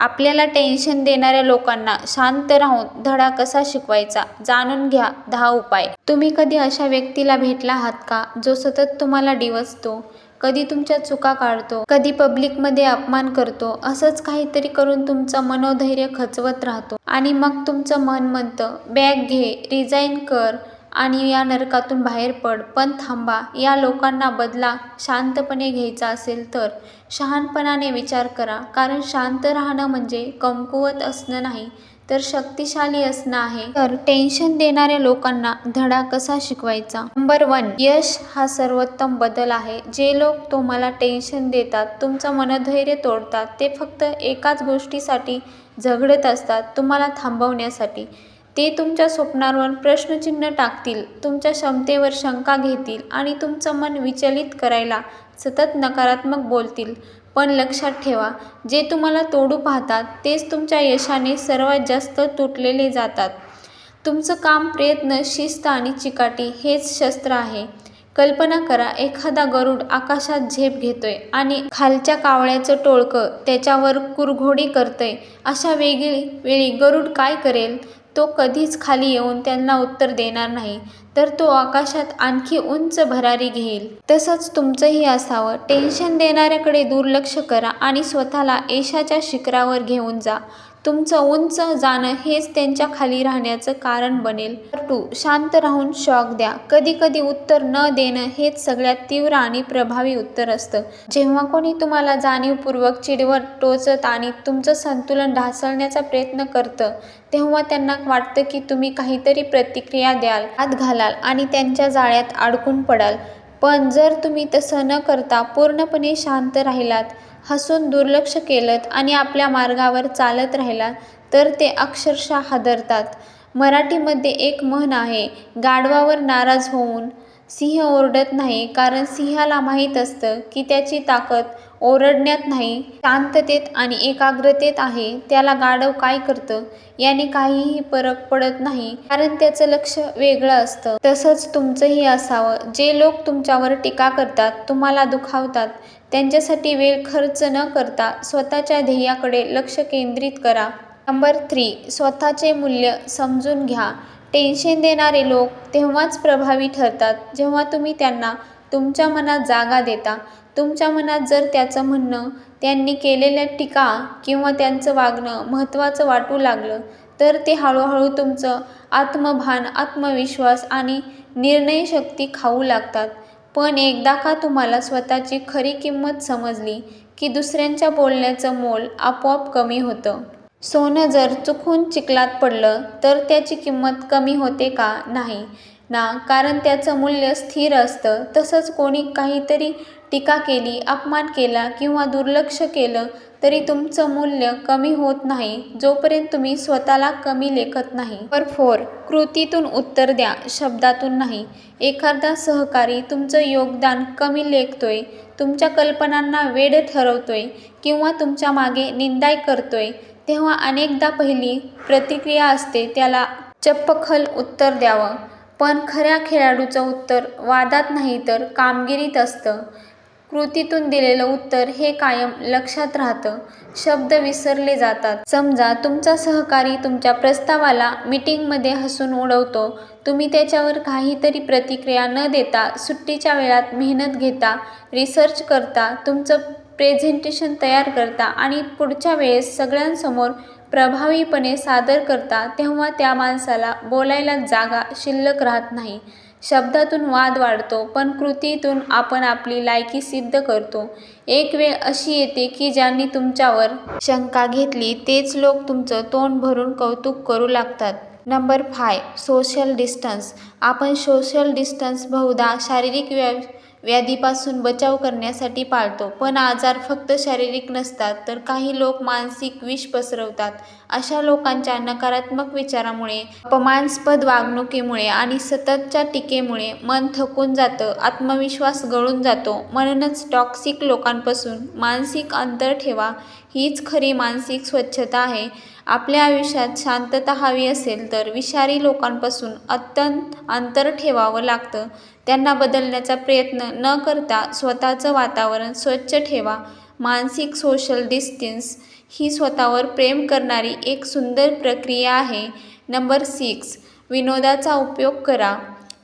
आपल्याला टेन्शन देणाऱ्या लोकांना शांत राहून धडा कसा शिकवायचा जाणून घ्या दहा उपाय. तुम्ही कधी अशा व्यक्तीला भेटला आहात का जो सतत तुम्हाला डिवसतो कधी तुमच्या चुका काढतो कधी पब्लिकमध्ये अपमान करतो असंच काहीतरी करून तुमचं मनोधैर्य खचवत राहतो आणि मग तुमचं मन म्हणतं बॅग घे रिझाईन कर आणि या नरकातून बाहेर पड पण थांबा. या लोकांना बदला शांतपणे घ्यायचा असेल तर शहाणपणाने विचार करा. कारण शांत राहणं म्हणजे कमकुवत असणं नाही तर शक्तिशाली असणं आहे. तर टेन्शन देणाऱ्या लोकांना धडा कसा शिकवायचा? नंबर वन यश हा सर्वोत्तम बदल आहे. जे लोक तुम्हाला टेन्शन देतात तुमचं मनधैर्य तोडतात ते फक्त एकाच गोष्टीसाठी झगडत असतात तुम्हाला थांबवण्यासाठी. ते तुमच्या स्वप्नांवर प्रश्नचिन्ह टाकतील तुमच्या क्षमतेवर शंका घेतील आणि तुमचं मन विचलित करायला सतत नकारात्मक बोलतील. पण लक्षात ठेवा जे तुम्हाला तोडू पाहतात तेच तुमच्या यशाने सर्वात जास्त तुटलेले जातात. तुमचं काम प्रयत्न शिस्त आणि चिकाटी हेच शस्त्र आहे. कल्पना करा एखादा गरुड आकाशात झेप घेतोय आणि खालच्या कावळ्याचं टोळकं त्याच्यावर कुरघोडी करतंय. अशा वेगळी वेळी गरुड काय करेल? तो कधीच खाली येऊन त्यांना उत्तर देणार नाही तर तो आकाशात आणखी उंच भरारी घेईल. तसंच तुमचंही असावं. टेन्शन देणाऱ्याकडे दुर्लक्ष करा आणि स्वतःला यशाच्या शिखरावर घेऊन जा. तुमचं उंच जाणं हेच त्यांच्या खाली राहण्याचं कारण बनेल. टू शांत राहून शॉक द्या. कधी कधी उत्तर न देणं हेच सगळ्यात तीव्र आणि प्रभावी उत्तर असतं. जेव्हा कोणी तुम्हाला जाणीवपूर्वक चिडवत टोचत आणि तुमचं संतुलन ढासळण्याचा प्रयत्न करतं तेव्हा त्यांना वाटतं की तुम्ही काहीतरी प्रतिक्रिया द्याल हात घालाल आणि त्यांच्या जाळ्यात अडकून पडाल. पण जर तुम्ही तसं न करता पूर्णपणे शांत राहिलात हसून दुर्लक्ष केलं आणि आपल्या मार्गावर चालत राहिलात तर ते अक्षरशः हादरतात. मराठीमध्ये एक म्हण आहे गाढवावर नाराज होऊन सिंह ओरडत नाही कारण सिंहाला माहीत असतं की त्याची ताकद ओरडण्यात नाही शांततेत आणि एकाग्रतेत आहे. त्याला गाढव काय करतं? याने काहीही फरक पडत नाही कारण त्याचं लक्ष वेगळं असतं. तसंच तुमचंही असावं. जे लोक तुमच्यावर टीका करतात तुम्हाला दुखावतात. त्यांच्यासाठी वेळ खर्च न करता स्वतःच्या ध्येयाकडे लक्ष केंद्रित करा. नंबर थ्री स्वतःचे मूल्य समजून घ्या. टेन्शन देणारे लोक तेव्हाच प्रभावी ठरतात जेव्हा तुम्ही त्यांना तुमच्या मनात जागा देता. तुमच्या मनात जर त्याचं म्हणणं त्यांनी केलेल्या टीका किंवा त्यांचं वागणं महत्त्वाचं वाटू लागलं तर ते हळूहळू तुमचं आत्मभान आत्मविश्वास आणि निर्णयशक्ती खाऊ लागतात. पण एकदा का तुम्हाला स्वतःची खरी किंमत समजली की दुसऱ्यांच्या बोलण्याचं मोल आपोआप कमी होतं? सोनं जर चुकून चिखलात पडलं तर त्याची किंमत कमी होते का? नाही. ना कारण त्याचं मूल्य स्थिर असतं. तसंच कोणी काहीतरी टीका केली अपमान केला किंवा दुर्लक्ष केलं तरी तुमचं मूल्य कमी होत नाही जोपर्यंत तुम्ही स्वतःला कमी लेखत नाही. नंबर फोर कृतीतून उत्तर द्या शब्दातून नाही. एखादा सहकारी तुमचं योगदान कमी लेखतोय तुमच्या कल्पनांना वेड ठरवतोय किंवा तुमच्या मागे निंदाय करतोय तेव्हा अनेकदा पहिली प्रतिक्रिया असते त्याला चप्पखल उत्तर द्यावं. पण खऱ्या खेळाडूचं उत्तर वादात नाही तर कामगिरीत असतं. कृतीतून दिलेलं उत्तर हे कायम लक्षात राहतं. शब्द विसरले जातात. समजा तुमचा सहकारी तुमच्या प्रस्तावाला मीटिंगमध्ये हसून उडवतो. तुम्ही त्याच्यावर काहीतरी प्रतिक्रिया न देता सुट्टीच्या वेळात मेहनत घेता रिसर्च करता तुमचं प्रेझेंटेशन तयार करता आणि पुढच्या वेळेस सगळ्यांसमोर प्रभावीपणे सादर करता तेव्हा त्या माणसाला बोलायला जागा शिल्लक राहत नाही. शब्दातून वाद वाढतो पण कृतीतून आपण आपली लायकी सिद्ध करतो. एक वेळ अशी येते की ज्यांनी तुमच्यावर शंका घेतली तेच लोक तुमचं तोंड भरून कौतुक करू लागतात. नंबर फाय सोशल डिस्टन्स आपण सोशल डिस्टन्स बहुधा शारीरिक व्या व्याधीपासून बचाव करण्यासाठी पाळतो. पण आजार फक्त शारीरिक नसतात तर काही लोक मानसिक विष पसरवतात. अशा लोकांच्या नकारात्मक विचारामुळे अपमानस्पद वागणुकीमुळे आणि सततच्या टीकेमुळे मन थकून जातं आत्मविश्वास गळून जातो. म्हणूनच टॉक्सिक लोकांपासून मानसिक अंतर ठेवा. हीच खरी मानसिक स्वच्छता आहे. आपल्या आयुष्यात शांतता हवी असेल तर विषारी लोकांपासून अत्यंत अंतर ठेवावं लागतं. त्यांना बदलण्याचा प्रयत्न न करता स्वतःचं वातावरण स्वच्छ ठेवा. मानसिक सोशल डिस्टन्स ही स्वतःवर प्रेम करणारी एक सुंदर प्रक्रिया आहे. नंबर सिक्स विनोदाचा उपयोग करा.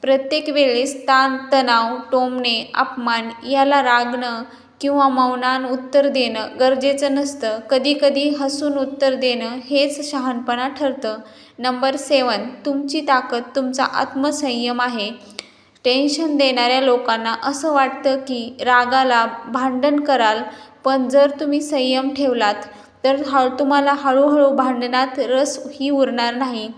प्रत्येक वेळेस ताण तणाव टोमणे अपमान याला रागणं किंवा मौनान उत्तर देणं गरजेचं नसतं. कधीकधी हसून उत्तर देणं हेच शहाणपणा ठरतं. नंबर सेवन तुमची ताकद तुमचा आत्मसंयम आहे. टेन्शन देणाऱ्या लोकांना असं वाटतं की रागाला भांडण कराल पण जर तुम्ही संयम ठेवलात तर हळ तुम्हाला हळूहळू भांडणात रस ही उरणार नाही.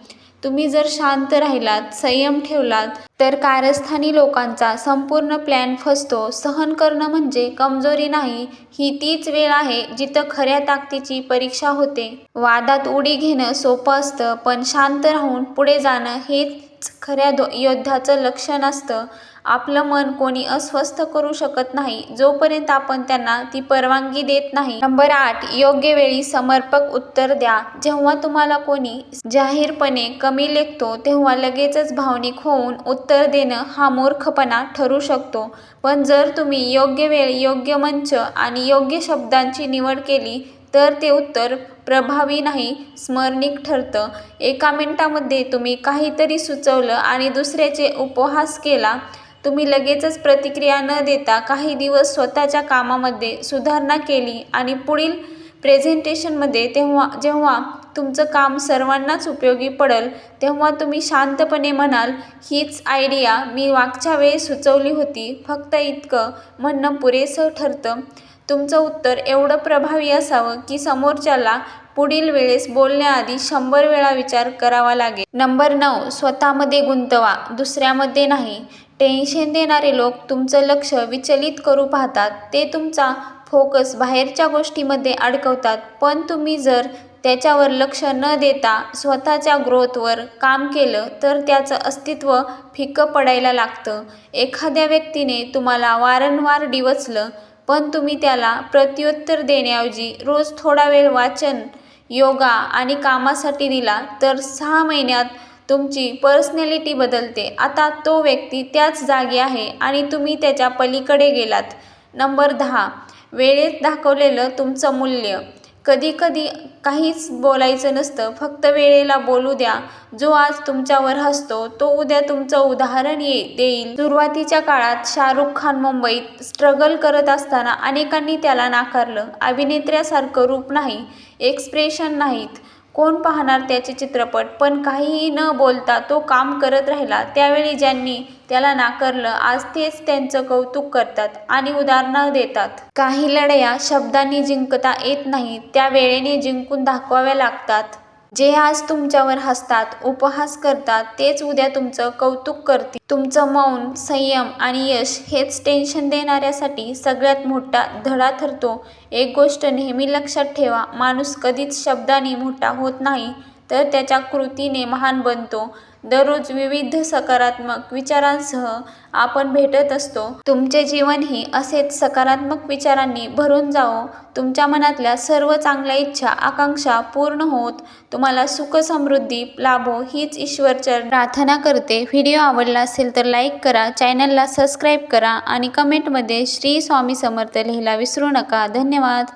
तुम्ही जर शांत राहिलात संयम ठेवलात तर कारस्थानी लोकांचा संपूर्ण प्लॅन फसतो. सहन करणं म्हणजे कमजोरी नाही ही तीच वेळ आहे जिथं खऱ्या ताकदीची परीक्षा होते. वादात उडी घेणं सोपं असतं पण शांत राहून पुढे जाणं हेच खऱ्या दो योद्ध्याचं लक्षण असतं. आपलं मन कोणी अस्वस्थ करू शकत नाही. जोपर्यंत आपण त्यांना ती परवानगी देत नाही. नंबर आठ योग्य वेळी समर्पक उत्तर द्या. जेव्हा तुम्हाला कोणी जाहीरपणे कमी लेखतो तेव्हा लगेचच भावनिक होऊन उत्तर देणं हा मूर्खपणा ठरू शकतो. पण जर तुम्ही योग्य वेळ योग्य मंच आणि योग्य शब्दांची निवड केली तर ते उत्तर प्रभावी नाही स्मरणिक ठरतं. एका मिनिटामध्ये तुम्ही काहीतरी सुचवलं आणि दुसऱ्याचे उपहास केला तुम्ही लगेचच प्रतिक्रिया न देता काही दिवस स्वतःच्या कामामध्ये सुधारणा केली आणि पुढील प्रेझेंटेशनमध्ये तेव्हा जेव्हा तुमचं काम सर्वांनाच उपयोगी पडेल तेव्हा तुम्ही शांतपणे म्हणाल हीच आयडिया मी मागच्या वेळी सुचवली होती. फक्त इतकं म्हणणं पुरेसं ठरतं. तुमचं उत्तर एवढं प्रभावी असावं की समोरच्याला पुढील वेळेस बोलण्याआधी शंभर वेळा विचार करावा लागेल. नंबर नऊ स्वतःमध्ये गुंतवा. दुसऱ्यामध्ये नाही. टेन्शन देणारे लोक तुमचं लक्ष विचलित करू पाहतात. ते तुमचा फोकस बाहेरच्या गोष्टीमध्ये अडकवतात. पण तुम्ही जर त्याच्यावर लक्ष न देता स्वतःच्या ग्रोथवर काम केलं तर त्याचं अस्तित्व फिकं पडायला लागतं. एखाद्या व्यक्तीने तुम्हाला वारंवार डिवचलं पण तुम्ही त्याला प्रत्युत्तर देण्याऐवजी रोज थोडा वेळ वाचन योगा आणि कामासाठी दिला तर सहा महिन्यात तुमची पर्सनॅलिटी बदलते. आता तो व्यक्ती त्याच जागी आहे आणि तुम्ही त्याच्या पलीकडे गेलात. नंबर दहा. वेळेत दाखवलेलं तुमचं मूल्य. कधीकधी काहीच बोलायचं नसतं. फक्त वेळेला बोलू द्या. जो आज तुमच्यावर हसतो तो उद्या तुमचं उदाहरण ये देईल. सुरुवातीच्या काळात शाहरुख खान मुंबईत स्ट्रगल करत असताना अनेकांनी त्याला नाकारलं. अभिनेत्र्यासारखं रूप नाही. एक्सप्रेशन नाहीत. कोण पाहणार त्याचे चित्रपट? पण काहीही न बोलता तो काम करत राहिला. त्यावेळी ज्यांनी त्याला नाकारलं आज तेच त्यांचं कौतुक करतात आणि उदाहरणं देतात. काही लढाया शब्दांनी जिंकता येत नाही त्या वेळेने जिंकून दाखवाव्या लागतात. जे आज तुमच्यावर हसतात उपहास करतात तेच उद्या तुमचं कौतुक करतील. तुमचं मौन संयम आणि यश हेच टेन्शन देणाऱ्यासाठी सगळ्यात मोठा धडा ठरतो. एक गोष्ट नेहमी लक्षात ठेवा माणूस कधीच शब्दाने मोठा होत नाही तर त्याच्या कृतीने महान बनतो. दररोज विविध सकारात्मक विचारांसह आपण भेटत असतो. तुमचे जीवनही असेच सकारात्मक विचारांनी भरून जावो. तुमच्या मनातल्या सर्व चांगल्या इच्छा आकांक्षा पूर्ण होत. तुम्हाला सुख समृद्धी लाभो हीच ईश्वरचर प्रार्थना करते. व्हिडिओ आवडला असेल तर लाईक करा चॅनलला सबस्क्राईब करा आणि कमेंटमध्ये श्री स्वामी समर्थ लिहिला विसरू नका. धन्यवाद.